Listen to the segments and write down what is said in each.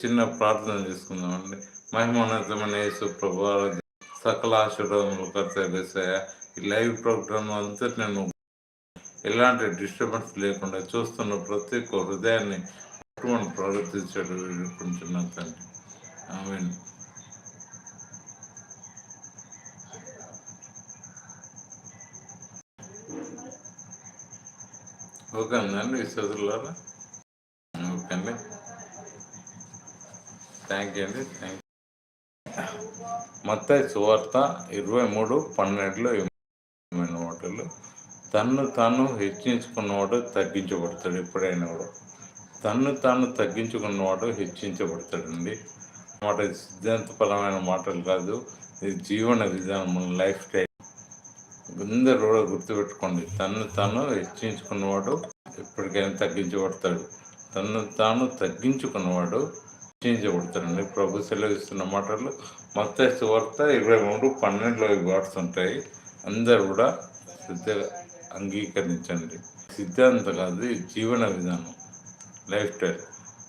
చిన్న ప్రార్థన చేసుకుందామండి మహిమోన్నతమైన యేసు ప్రభు సకల ఆశీర్వాదములు కర్తవ్య ఈ లైవ్ ప్రోగ్రామ్ అంతా నేను ఎలాంటి డిస్టర్బెన్స్ లేకుండా చూస్తున్న ప్రతి ఒక్క హృదయాన్ని మనం ప్రవర్తించడం కొంటున్నాను తండ్రి. ఆమె ఓకే అండి విశ్వాసులారా ఓకే అండి థ్యాంక్ యూ అండి థ్యాంక్ మొత్తం సువార్త ఇరవై మూడు పన్నెండులో మాటలు తన్ను తాను హెచ్చించుకున్నవాడు తగ్గించబడతాడు ఎప్పుడైనా కూడా. తన్ను తాను తగ్గించుకున్నవాడు హెచ్చించబడతాడండి. మాట సిద్ధాంతపరమైన మాటలు కాదు ఇది జీవన విధానం లైఫ్ స్టైల్. అందరూ కూడా గుర్తుపెట్టుకోండి తన్ను తాను హెచ్చించుకున్నవాడు ఎప్పటికైనా తగ్గించబడతాడు. తన్ను తాను తగ్గించుకున్నవాడు హెచ్చించబడతాడండి ప్రభు సెలవిస్తున్న మాటలు మత వార్త ఇరవై మూడు పన్నెండులో వాడుతుంటాయి అందరు కూడా శ్రద్ధగా అంగీకరించండి. సిద్ధాంత కాదు జీవన విధానం లైఫ్ స్టైల్.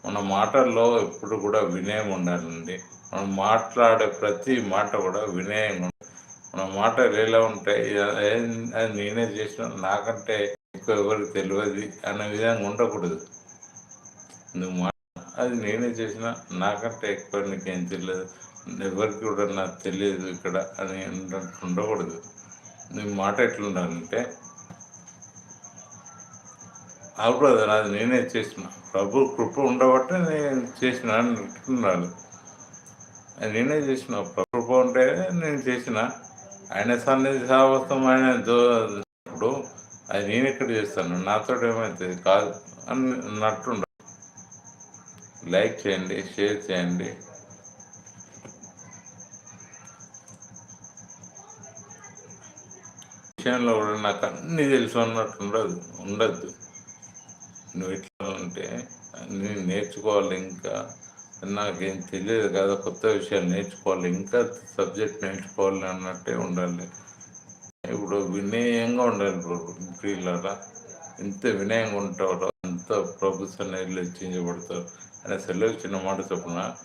మన మాటల్లో ఎప్పుడు కూడా వినయం ఉండాలండి. మనం మాట్లాడే ప్రతి మాట కూడా వినయం మన మాటలు ఎలా ఉంటాయి అది నేనే చేసిన నాకంటే ఎక్కువ ఎవరికి తెలియదు అనే విధంగా ఉండకూడదు. నువ్వు అది నేనే చేసిన నాకంటే ఎక్కువ నీకేం తెలియదు ఎవరికి కూడా నాకు తెలియదు ఇక్కడ అని ఉండకూడదు. నీ మాట ఎట్లుండాలంటే అప్పుడు అది నేనే చేసిన. ప్రభు కృప ఉండబట్టే నేను చేసిన అని ఉండాలి అది నేనే చేసిన. ప్రభు ఉంటే నేను చేసిన. ఆయన సన్నిధి సావస్తం ఆయన ఇప్పుడు అది నేను ఎక్కడ చేస్తాను? నాతో ఏమైతే కాదు అని అన్నట్టుండ లైక్ చేయండి షేర్ చేయండి. విషయంలో కూడా నాకు అన్నీ తెలుసు అన్నట్టు ఉండదు ఉండద్దు. నువ్వు ఇట్లా ఉంటే నేను నేర్చుకోవాలి ఇంకా. నాకేం తెలియదు కదా కొత్త విషయాలు నేర్చుకోవాలి ఇంకా సబ్జెక్ట్ నేర్చుకోవాలి అన్నట్టే ఉండాలి. ఇప్పుడు వినయంగా ఉండాలి ప్రియులరా. ఎంత వినయంగా ఉంటారో అంత ప్రభుత్వం సన్నిధిలో అనే సెలవు చిన్న మాట చొప్పున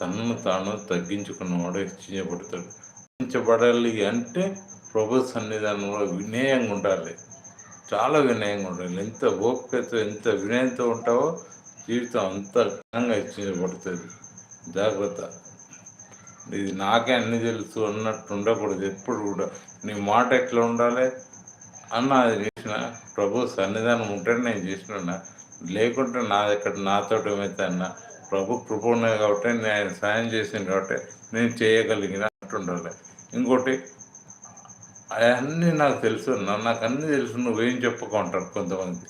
తనను తాను తగ్గించుకున్నవాడు హెచ్చించబడతాడు హెచ్చించబడాలి అంటే ప్రభు సన్నిధానంలో వినయంగా ఉండాలి. చాలా వినయంగా ఉండాలి. ఎంత ఓపికతో ఎంత వినయంతో ఉంటావో జీవితం అంత ఘనంగా హెచ్చించబడుతుంది జాగ్రత్త. ఇది నాకే అన్ని తెలుసు అన్నట్టు ఉండకూడదు. ఎప్పుడు కూడా నీ మాట ఎట్లా ఉండాలి? అన్న అది చేసిన ప్రభు సన్నిధానం ఉంటే నేను చేసిన లేకుంటే నా ఇక్కడ నాతో ఏమైతే అన్న ప్రభు కృప ఉన్నాయి కాబట్టి నేను ఆయన సాయం చేసింది కాబట్టి నేను చేయగలిగిన ఉండాలి. ఇంకోటి అవన్నీ నాకు తెలుసు నాకు అన్నీ తెలుసు నువ్వేం చెప్పుకుంటారు కొంతమంది.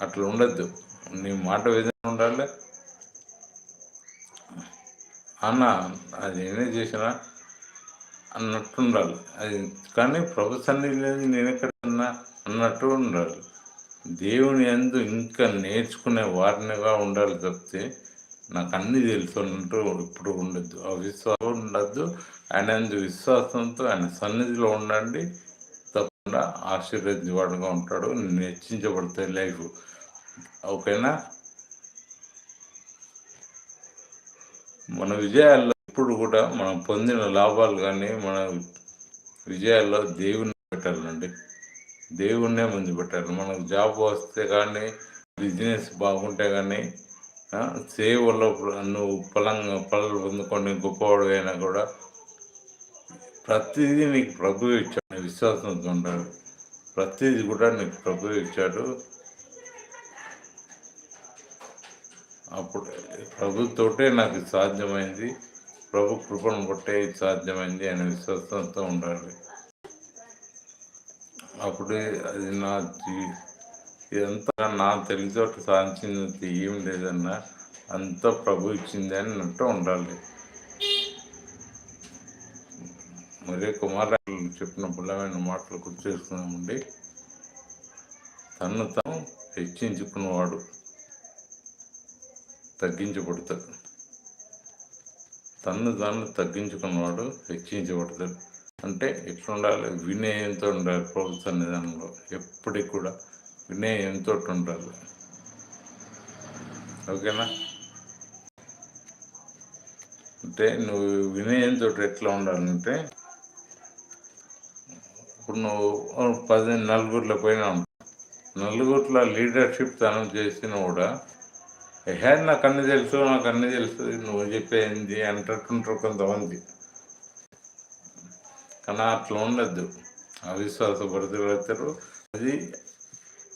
అట్లా ఉండద్దు. నీ మాట విధంగా ఉండాలి. అన్న అది ఏమే చేసినా అన్నట్టు ఉండాలి. అది కానీ ప్రభు సన్నిధి నేను ఎక్కడన్నా అన్నట్టు ఉండాలి. దేవుని ఎందు ఇంకా నేర్చుకునే వారినిగా ఉండాలి తప్పితే నాకు అన్ని తెలుసు అన్నట్టు ఇప్పుడు ఉండద్దు. ఆ విశ్వాసం ఉండద్దు. ఆయన విశ్వాసంతో ఆయన సన్నిధిలో ఉండండి. తప్పకుండా ఆశీర్వదించేవాడుగా ఉంటాడు. హెచ్చించబడతాయి లైఫ్. ఓకేనా? మన విజయాల్లో ఇప్పుడు కూడా మనం పొందిన లాభాలు కానీ మన విజయాల్లో దేవుని పెట్టాలండి. దేవుణ్ణే ముందు పెట్టాలి. మనకు జాబ్ వస్తే కానీ బిజినెస్ బాగుంటే కానీ సేవలో నువ్వు పొలంగా పనులు పొందుకొని గొప్పవాడు అయినా కూడా ప్రతిదీ నీకు ప్రభు ఇచ్చాడు. విశ్వాసంతో ఉండాలి ప్రతిదీ కూడా నీకు ప్రభు ఇచ్చాడు. అప్పుడు ప్రభుతోటే నాకు సాధ్యమైంది. ప్రభు కృపను కొట్టే సాధ్యమైంది అనే విశ్వాసంతో ఉండాలి. అప్పుడే అది నా ఇదంతా నా తెలివితోటి సాధించినది ఏం లేదన్నా అంతా ప్రభు ఇచ్చింది అన్నట్టు ఉండాలి. మరి కుమారాలు చెప్పిన బలమైన మాటలు గుర్తు చేసుకున్నామండి తను తను హెచ్చించుకున్నవాడు. తగ్గించబడతాడు. తన్ను దాన్ని తగ్గించుకున్నవాడు హెచ్చించబడతాడు. అంటే ఎట్లా ఉండాలి? వినయంతో ఉండాలి ప్రభుత్వ నిధానంలో ఎప్పటికి కూడా వినయంతో ఉండాలి. ఓకేనా? అంటే నువ్వు వినయంతో ఎట్లా ఉండాలంటే ఇప్పుడు నువ్వు పది నలుగురిలో పోయినా నలుగురిలో లీడర్షిప్ తనం చేసిన కూడా హే నాకు అన్ని తెలుసు నాకు అన్ని తెలుసు నువ్వు చెప్పేది అంటుంటారు కొంతమంది. కానీ అట్లా ఉండద్దు. అవిశ్వాస భరితులు అది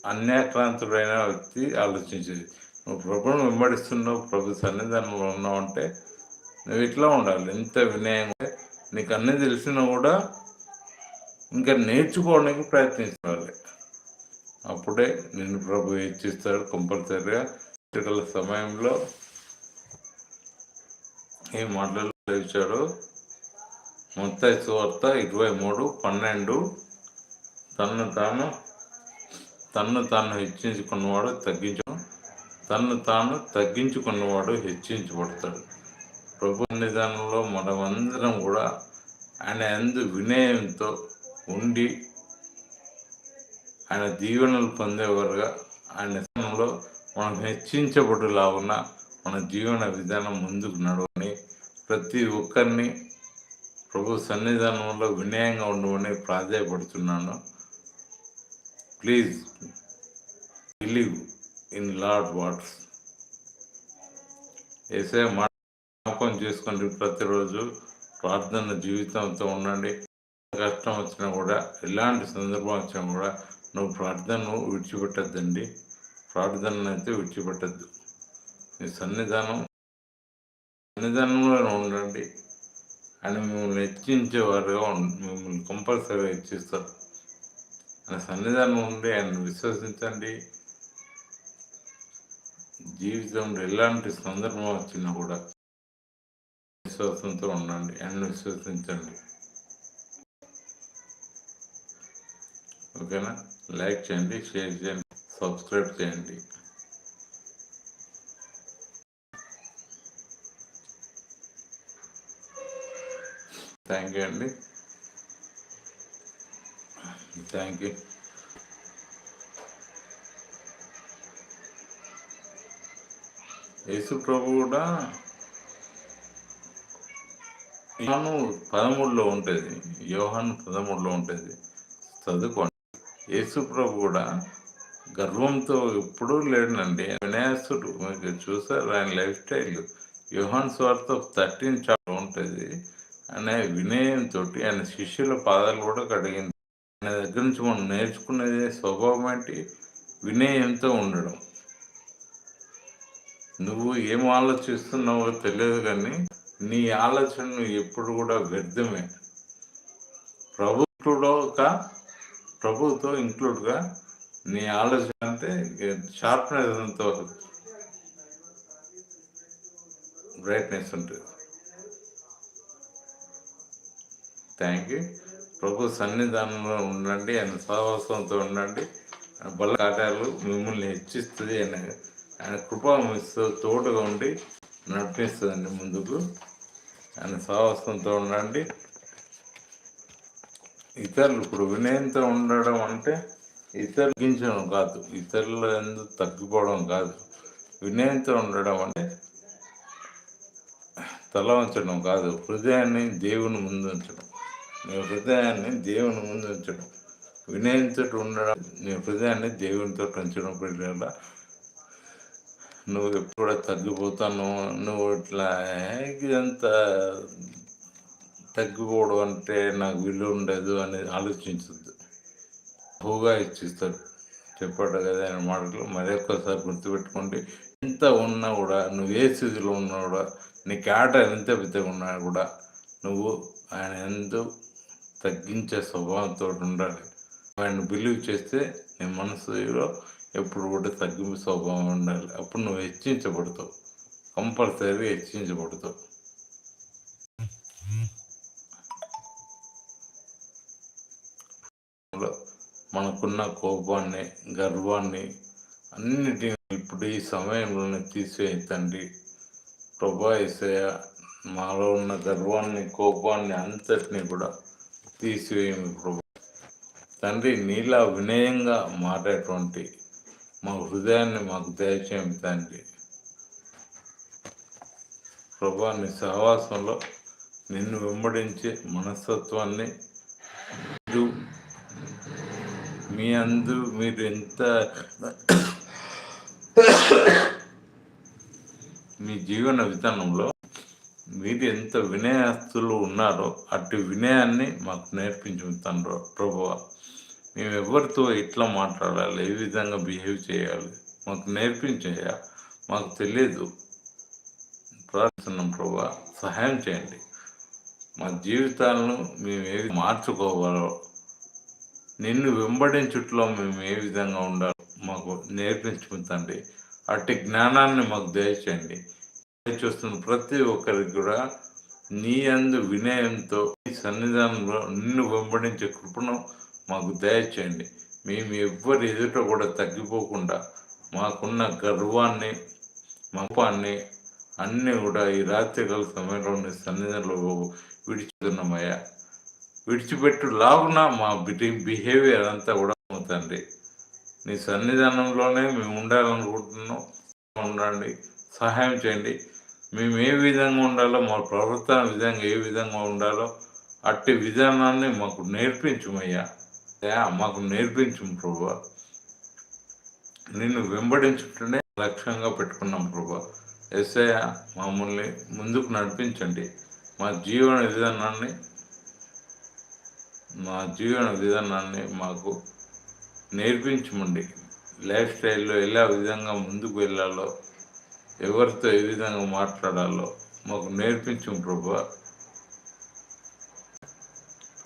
అన్యాక్రాంతుడైన వ్యక్తి ఆలోచించేది. నువ్వు ప్రభుత్వం వెంబడిస్తున్నావు ప్రభు సన్నిధానంలో ఉన్నావు అంటే నువ్వు ఇట్లా ఉండాలి. ఎంత వినయంగా నీకు అన్నీ తెలిసినా కూడా ఇంకా నేర్చుకోవడానికి ప్రయత్నించాలి. అప్పుడే నిన్ను ప్రభు హెచ్చిస్తాడు కంపల్సరిగా ఇటుకల సమయంలో ఏ మాటలు ఇచ్చాడు మొత్తం సువార్త ఇరవై మూడు పన్నెండు. తన్ను తాను తన్ను తాను హెచ్చించుకున్నవాడు తగ్గించు తన్ను తాను తగ్గించుకున్నవాడు హెచ్చించబడతాడు. ప్రభు నిదానంలో మనమందరం కూడా ఆయన ఎందు వినయంతో ఉండి ఆయన దీవెనలు పొందేవారుగా. ఆయన స్థానంలో మనం హెచ్చించబడులాగున్న మన జీవన విధానం ముందుకు నడవని ప్రతి ఒక్కరిని ప్రభు సన్నిధానంలో వినయంగా ఉండమని ప్రాధాయపడుతున్నాను. Please believe in Lord words. ఏసే మాట జ్ఞాపకం చేసుకోండి ప్రతిరోజు. ప్రార్థన జీవితంతో ఉండండి. కష్టం వచ్చినా కూడా ఎలాంటి సందర్భం వచ్చినా కూడా నువ్వు ప్రార్థనను విడిచిపెట్టద్దండి. ప్రార్థన అయితే విడిచిపెట్టద్దు. మీ సన్నిధానం సన్నిధానంలో ఉండండి. అని మిమ్మల్ని హెచ్చించేవారుగా మిమ్మల్ని కంపల్సరీగా హెచ్చిస్తారు. ఆయన సన్నిధానం ఉండి ఆయన విశ్వసించండి. జీవితంలో ఎలాంటి సందర్భం వచ్చినా కూడా విశ్వాసంతో ఉండండి. ఆయన విశ్వసించండి. ఓకేనా? లైక్ చేయండి షేర్ చేయండి. సబ్స్క్రైబ్ చేయండి. థ్యాంక్ యూ అండి. Thank you. యేసు ప్రభు కూడా యోహాను పదమూడులో ఉంటుంది. యోహాను పదమూడులో ఉంటుంది. చదువుకోండి. యేసుప్రభు కూడా గర్వంతో ఎప్పుడూ లేడనండి వినాయసుడు మీకు చూసారు ఆయన లైఫ్ స్టైల్. యోహాన్ స్వార్థ థర్టీన్ చాలా ఉంటుంది. అనే వినయంతో ఆయన శిష్యుల పాదాలు కూడా కడిగింది. ఆయన దగ్గర నుంచి మనం నేర్చుకునేది స్వభావం ఏంటి వినయంతో ఉండడం. నువ్వు ఏం ఆలోచిస్తున్నావో తెలియదు కానీ నీ ఆలోచన ఎప్పుడు కూడా వ్యర్థమే. ప్రభుత్వడోక ప్రభుతో ఇంక్లూడ్గా నీ ఆలోచన అంటే షార్ప్నెస్ అంత బ్రైట్నెస్ ఉంటుంది. థ్యాంక్ యూ ప్రభు సన్నిధానంలో ఉండండి ఆయన సహవాసంతో ఉండండి. బల కాటాలు మిమ్మల్ని హెచ్చిస్తుంది ఆయన ఆయన కృపా తోడుగా ఉండి నడిపిస్తుందండి ముందుకు. ఆయన సహవాసంతో ఉండండి. ఇతరులు ఇప్పుడు వినయంతో ఉండడం అంటే ఇతరులు గించడం కాదు. ఇతరుల ఎందుకు తగ్గిపోవడం కాదు. వినయంతో ఉండడం అంటే తల ఉంచడం కాదు. హృదయాన్ని దేవుని ముందు ఉంచడం. నీ హృదయాన్ని దేవుని ముందు ఉంచడం. వినయంతో ఉండడం. నీ హృదయాన్ని దేవునితో ఉంచడం పిల్లల. నువ్వు ఎప్పుడు తగ్గిపోతాను నువ్వు ఇట్లా ఇదంతా తగ్గిపోవడం అంటే నాకు విలువ ఉండదు అనేది ఆలోచించద్దు. బహుగా ఇచ్చిస్తాడు చెప్పాడు కదా ఆయన మాటలు. మరి ఒక్కసారి గుర్తుపెట్టుకోండి. ఎంత ఉన్నా కూడా నువ్వు ఏ స్థితిలో ఉన్నా కూడా నీ ఆట ఎంత పెద్దగా ఉన్నా కూడా నువ్వు ఆయన ఎంతో తగ్గించే స్వభావంతో ఉండాలి. ఆయన బిలీవ్ చేస్తే నీ మనసులో ఎప్పుడు కూడా తగ్గింపు స్వభావం ఉండాలి. అప్పుడు నువ్వు హెచ్చించబడతావు. కంపల్సరీ హెచ్చించబడతావు. మనకున్న కోపాన్ని గర్వాన్ని అన్నిటిని ఇప్పుడు ఈ సమయంలోనే తీసివేయండి ప్రభా ఇసయ మాలో ఉన్న గర్వాన్ని కోపాన్ని అంతటిని కూడా తీసివేయము ప్రభు. తండ్రి నీలా వినయంగా మారేటువంటి మా హృదయాన్ని మాకు దయచేయం తండ్రి. ప్రభా నీ సహవాసంలో నిన్ను వెంబడించే మనస్తత్వాన్ని మీ అందు మీరు ఎంత మీ జీవన విధానంలో మీరు ఎంత వినయస్తులు ఉన్నారో అటు వినయాన్ని మాకు నేర్పించుతాను ప్రభు మేము ఎవరితో ఎట్లా మాట్లాడాలి ఏ విధంగా బిహేవ్ చేయాలి మాకు నేర్పించాయా మాకు తెలియదు ప్రార్థన ప్రభా సహాయం చేయండి. మా జీవితాలను మేము ఏవి మార్చుకోవాలో నిన్ను వెంబడించుట్లో మేము ఏ విధంగా ఉండాలో మాకు నేర్పించుకుంటండి అట్టి జ్ఞానాన్ని మాకు దయచేయండి. చూస్తున్న ప్రతి ఒక్కరికి కూడా నీ అందు వినయంతో ఈ సన్నిధానంలో నిన్ను వెంబడించే కృపను మాకు దయచేయండి. మేము ఎవ్వరి ఎదుట కూడా తగ్గిపోకుండా మాకున్న గర్వాన్ని మపాన్ని అన్నీ కూడా ఈ రాత్రికాల సమయంలో సన్నిధానంలో విడిచుతున్నామయ్యా విడిచిపెట్టు లాగున మా బిహేవియర్ అంతా కూడా తండ్రి. నీ సన్నిధానంలోనే మేము ఉండాలనుకుంటున్నాం. ఉండండి. సహాయం చేయండి. మేము ఏ విధంగా ఉండాలో మా ప్రవర్తన విధంగా ఏ విధంగా ఉండాలో అట్టి విధానాన్ని మాకు నేర్పించుమయ్యా. మాకు నేర్పించు ప్రభా. నిన్ను వెంబడించుంటేనే లక్ష్యంగా పెట్టుకున్నాం ప్రభా. ఎస్ఐ మమ్మల్ని ముందుకు నడిపించండి. మా జీవన విధానాన్ని మా జీవన విధానాన్ని మాకు నేర్పించమండి. లైఫ్ స్టైల్లో ఎలా విధంగా ముందుకు వెళ్ళాలో ఎవరితో ఏ విధంగా మాట్లాడాలో మాకు నేర్పించు ప్రభు.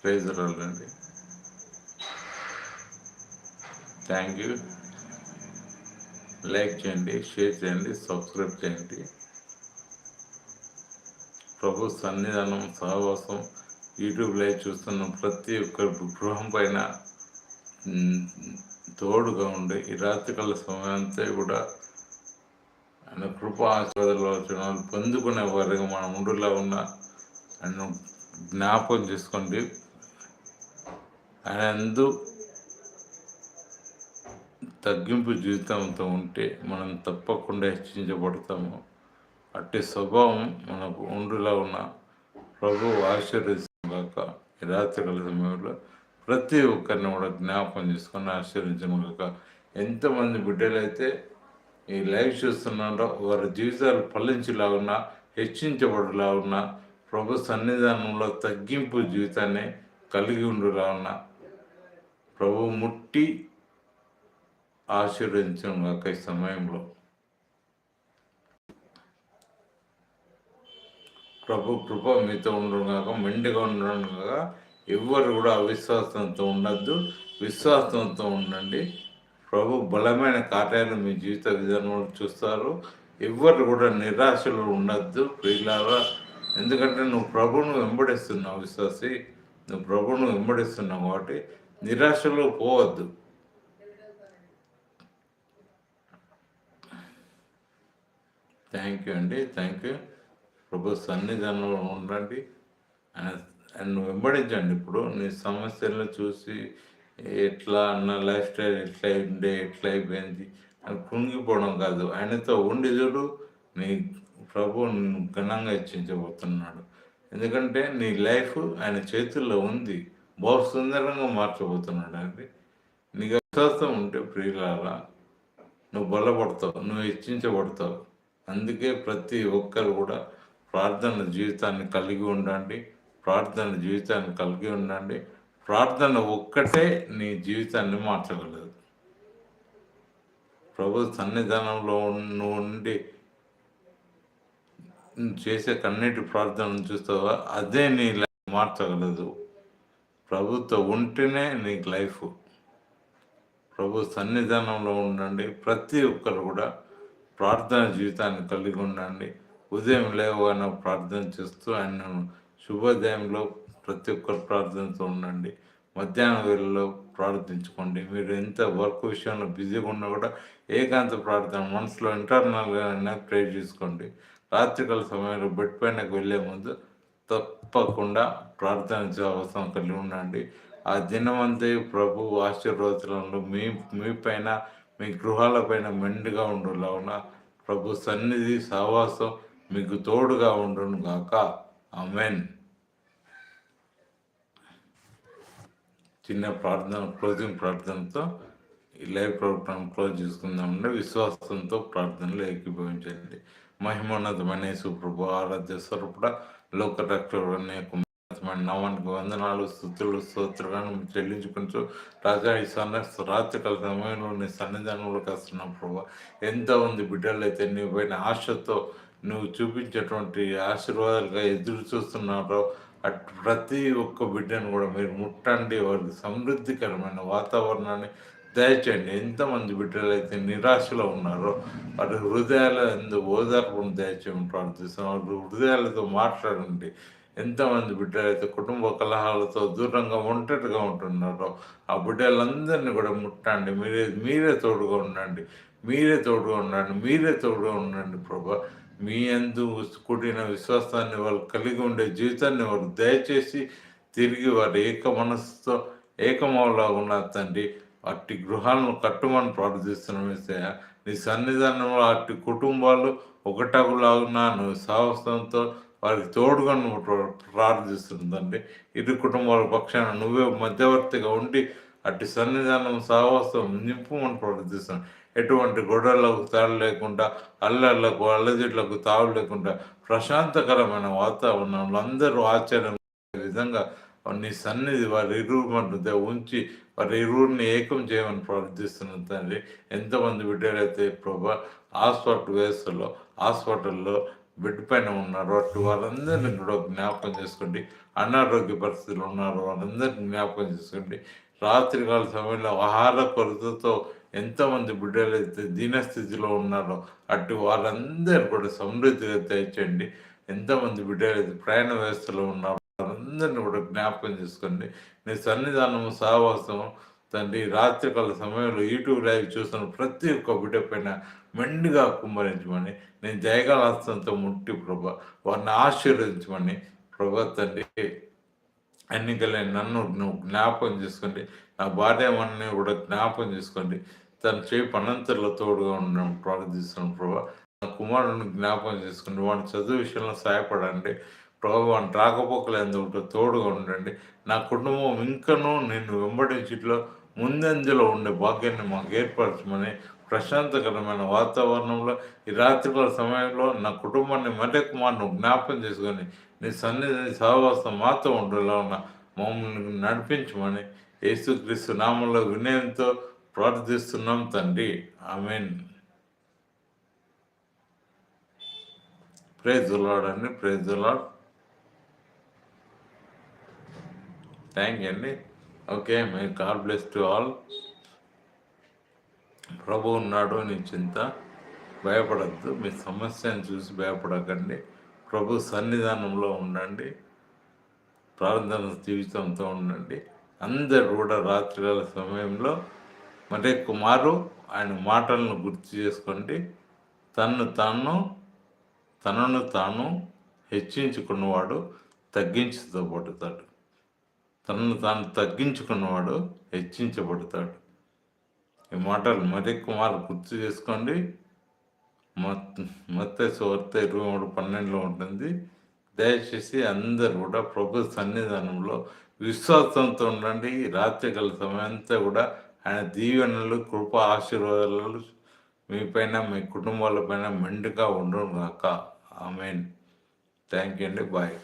ప్రైజరాలండి థ్యాంక్ యూ. లైక్ చేయండి షేర్ చేయండి సబ్స్క్రైబ్ చేయండి. ప్రభు సన్నిధానం సహవాసం యూట్యూబ్ లైవ్ చూస్తున్న ప్రతి ఒక్క గృహం పైన తోడుగా ఉండే ఈ రాత్రికాల సమయం అంతా కూడా ఆయన కృప ఆశీర్వాదాలు పొందుకునే వారిగా మన ముందులో ఉన్న ఆయన జ్ఞాపకం చేసుకోండి. ఆయన ఎందు తగ్గింపు జీవితంతో ఉంటే మనం తప్పకుండా హెచ్చించబడతాము. అట్టి స్వభావం మనకు ఉండులా ఉన్న ప్రభు గాక ఈ రాత్రికాల సమయంలో ప్రతి ఒక్కరిని కూడా జ్ఞాపకం చేసుకొని ఆశీర్వించను కాక ఎంతమంది బిడ్డలైతే ఈ లైవ్ చూస్తున్నారో వారి జీవితాలు ఫలించేలాగున్నా హెచ్చించబడేలాగున్నా ప్రభు సన్నిధానంలో తగ్గింపు జీవితాన్ని కలిగి ఉండేలాగున్నా ప్రభు ముట్టి ఆశీర్వదించడం కాక ఈ సమయంలో ప్రభు కృప మీతో ఉండడం కాక మెండుగా ఉండడం కాక ఎవ్వరు కూడా అవిశ్వాసంతో ఉండద్దు. విశ్వాసంతో ఉండండి. ప్రభు బలమైన కార్యాలు మీ జీవిత విధానంలో చూస్తారు. ఎవ్వరు కూడా నిరాశలు ఉండద్దు ప్రియులారా. ఎందుకంటే నువ్వు ప్రభును వెంబడిస్తున్నావు విశ్వాసి. నువ్వు ప్రభును వెంబడిస్తున్నావు కాబట్టి నిరాశలో పోవద్దు. థ్యాంక్ యూ అండి. థ్యాంక్ యూ ప్రభు సన్నిధానంలో ఉండండి. ఆయన వెంబడించండి ఇప్పుడు. నీ సమస్యలను చూసి ఎట్లా అన్న లైఫ్ స్టైల్ ఎట్లా ఉండే ఎట్లా అయిపోయింది అని కుంగిపోవడం కాదు. ఆయనతో ఉండి చూడు నీ ప్రభు ఘనంగా ఇచ్చించబోతున్నాడు ఎందుకంటే నీ లైఫ్ ఆయన చేతుల్లో ఉంది. బహు సుందరంగా మార్చబోతున్నాడు అండి నీకు విశ్వాసం ఉంటే ప్రియులారా నువ్వు బలపడతావు నువ్వు హెచ్చించబడతావు. అందుకే ప్రతి ఒక్కరు కూడా ప్రార్థన జీవితాన్ని కలిగి ఉండండి. ప్రార్థన జీవితాన్ని కలిగి ఉండండి. ప్రార్థన ఒక్కటే నీ జీవితాన్ని మార్చగలదు. ప్రభు సన్నిధానంలో ఉండి చేసే కన్నీటి ప్రార్థన చూస్తావా? అదే నీ లైఫ్ మార్చగలదు. ప్రభుత్వం ఉంటేనే నీకు లైఫ్. ప్రభు సన్నిధానంలో ఉండండి. ప్రతి ఒక్కరు కూడా ప్రార్థన జీవితాన్ని కలిగి ఉండండి. ఉదయం లేవగానే ప్రార్థన చేస్తూ ఆయన శుభోదయంలో ప్రతి ఒక్కరు ప్రార్థనతో ఉండండి. మధ్యాహ్నం వేళలో ప్రార్థించుకోండి. మీరు ఎంత వర్క్ విషయంలో బిజీగా ఉన్నా కూడా ఏకాంత ప్రార్థన మనసులో ఇంటర్నల్గా ప్రే చేసుకోండి. రాత్రికాల సమయంలో బెడ్ పైనకు వెళ్ళే ముందు తప్పకుండా ప్రార్థన అవసరం కలిగి ఉండండి. ఆ దినమంతా ప్రభు ఆశీర్వాదాలను మీ మీ పైన మీ గృహాల పైన మెండుగా ఉండాలవున ప్రభు సన్నిధి సహవాసం మీకు తోడుగా ఉండును గాక. ఆమెన్. చిన్న ప్రార్థన క్లోజింగ్ ప్రార్థనతో ఈ లైవ్ ప్రోగ్రామ్ క్లోజ్ చేసుకుందామంటే విశ్వాసంతో ప్రార్థనలు ఏకీభవించండి. మహిమోన్నతమైన సుప్రభు ఆరాధ్య స్వరూపుడ లోక రక్షణ నామానికి వందనాలు స్థుతులు స్తోత్రాలను చెల్లించుకుంటూ రాజా ఈ సన్న రాత్రికాల సమయంలో నీ సన్నిధానంలోకి వస్తున్నాం ప్రభు. ఎంతోమంది బిడ్డలు అయితే నీ పైన ఆశతో నువ్వు చూపించేటువంటి ఆశీర్వాదాలుగా ఎదురు చూస్తున్నారో అటు ప్రతి ఒక్క బిడ్డను కూడా మీరు ముట్టండి. వారికి సమృద్ధికరమైన వాతావరణాన్ని దయచేయండి. ఎంతమంది బిడ్డలు అయితే నిరాశలో ఉన్నారో వారి హృదయాల ఎందు ఓదార్పును దయచేయమని ప్రార్థిస్తాం వారి హృదయాలతో మాట్లాడండి. ఎంతమంది బిడ్డలైతే కుటుంబ కలహాలతో దూరంగా ఒంటరిగా ఉంటున్నారో ఆ బిడ్డలందరినీ కూడా ముట్టండి. మీరే మీరే తోడుగా ఉండండి. మీరే తోడుగా ఉండండి. మీరే తోడుగా ఉండండి ప్రభా. మీ అందు కూడిన విశ్వాసాన్ని వాళ్ళు కలిగి ఉండే జీవితాన్ని వారు దయచేసి తిరిగి వారి ఏక మనస్సుతో ఏకమవలా ఉన్నారు తండ్రి అట్టి గృహాలను కట్టుమని ప్రార్థిస్తున్నాం నీ సన్నిధానంలో అట్టి కుటుంబాలు ఒకటగులాగున్నా నువ్వు సాహసంతో వారికి తోడుగా నువ్వు ప్రార్థిస్తుందండి ఇరు కుటుంబాల పక్షాన నువ్వే మధ్యవర్తిగా ఉండి అట్టి సన్నిధానం సాహసం నింపుమని ప్రార్థిస్తున్నాను ఎటువంటి గొడవలకు తాడు లేకుండా అల్లర్లకు అల్లదిట్లకు తావు లేకుండా ప్రశాంతకరమైన వాతావరణంలో అందరూ ఆశ్చర్యం విధంగా నీ సన్నిధి వారి ఇరువురు మధ్య ఉంచి వారి ఇరువురిని ఏకం చేయమని ప్రార్థిస్తున్న తండ్రి. ఎంతమంది బిడ్డలైతే ప్రభా హాస్పిటల్ వ్యవస్థలో హాస్పిటల్లో బెడ్ పైన ఉన్నారు అటు వారందరినీ కూడా జ్ఞాపకం చేసుకోండి. అనారోగ్య పరిస్థితులు ఉన్నారు వారందరినీ జ్ఞాపకం చేసుకోండి. రాత్రికాల సమయంలో ఆహార కొరతతో ఎంతోమంది బిడ్డలు అయితే దీనస్థితిలో ఉన్నారో అటు వాళ్ళందరూ కూడా సమృద్ధిగా తెచ్చండి ఎంతోమంది బిడ్డలు అయితే ప్రయాణ వ్యవస్థలో ఉన్నారో వారందరినీ కూడా జ్ఞాపకం చేసుకోండి. నీ సన్నిధానము సహవాసము తండ్రి రాత్రికాల సమయంలో యూట్యూబ్ లైవ్ చూసిన ప్రతి ఒక్క బిడ్డ పైన మెండుగా కుమ్మరించమని నేను జయగల హస్తంతో ముట్టి ప్రభ వారిని ఆశీర్వదించమని ప్రభా తండ్రి ఎన్నికలే నన్ను నువ్వు జ్ఞాపకం చేసుకోండి. నా భార్య మనని కూడా జ్ఞాపకం చేసుకోండి. తను చేయి పనంతర్ల తోడుగా ఉండడం ప్రార్థిస్తున్నాం ప్రభా. నా కుమారుని జ్ఞాపకం చేసుకుని వాడి చదువు విషయంలో సహాయపడండి. ప్రభు వాడిని రాకపోకలు ఎందుకు తోడుగా ఉండండి. నా కుటుంబం ఇంకనూ నిన్ను వెంబడించిట్లో ముందంజలో ఉండే భాగ్యాన్ని మాకు ఏర్పరచమని ప్రశాంతకరమైన వాతావరణంలో ఈ రాత్రికాల సమయంలో నా కుటుంబాన్ని మరే కుమార్ను జ్ఞాపకం చేసుకొని నీ సన్నిధి సహవాసం మాతో ఉండేలా ఉన్న మమ్మల్ని నడిపించమని యేసుక్రీస్తు నామంలో వినయంతో ప్రార్థిస్తున్నాం తండ్రి. ఆమెన్. ప్రేజులాడ్ అండి. Praise the Lord thank you అండి. Okay my God bless to all ప్రభు ఉన్నాడు నీ చింత. భయపడద్దు. మీ సమస్యను చూసి భయపడకండి. ప్రభు సన్నిధానంలో ఉండండి. ప్రార్థన జీవితంతో ఉండండి. అందరు కూడా రాత్రికాల సమయంలో మరి కుమారు ఆయన మాటలను గుర్తు చేసుకోండి తన్ను తాను తనను తాను హెచ్చించుకున్నవాడు తగ్గించబడతాడు. తనను తాను తగ్గించుకున్నవాడు హెచ్చించబడతాడు. ఈ మాటలు మదే కుమార్ గుర్తు చేసుకోండి. మొత్త సువార్త ఇరవై మూడు పన్నెండులో ఉంటుంది. దయచేసి అందరు కూడా ప్రభు సన్నిధానంలో విశ్వాసంతో ఉండండి. రాత్రికాల సమయం అంతా కూడా ఆయన దీవెనలు కృప ఆశీర్వాదాలు మీపైన మీ కుటుంబాల పైన మెండుగా ఉండడం కాక ఆమెన్. థ్యాంక్ యూ అండి. బాయ్.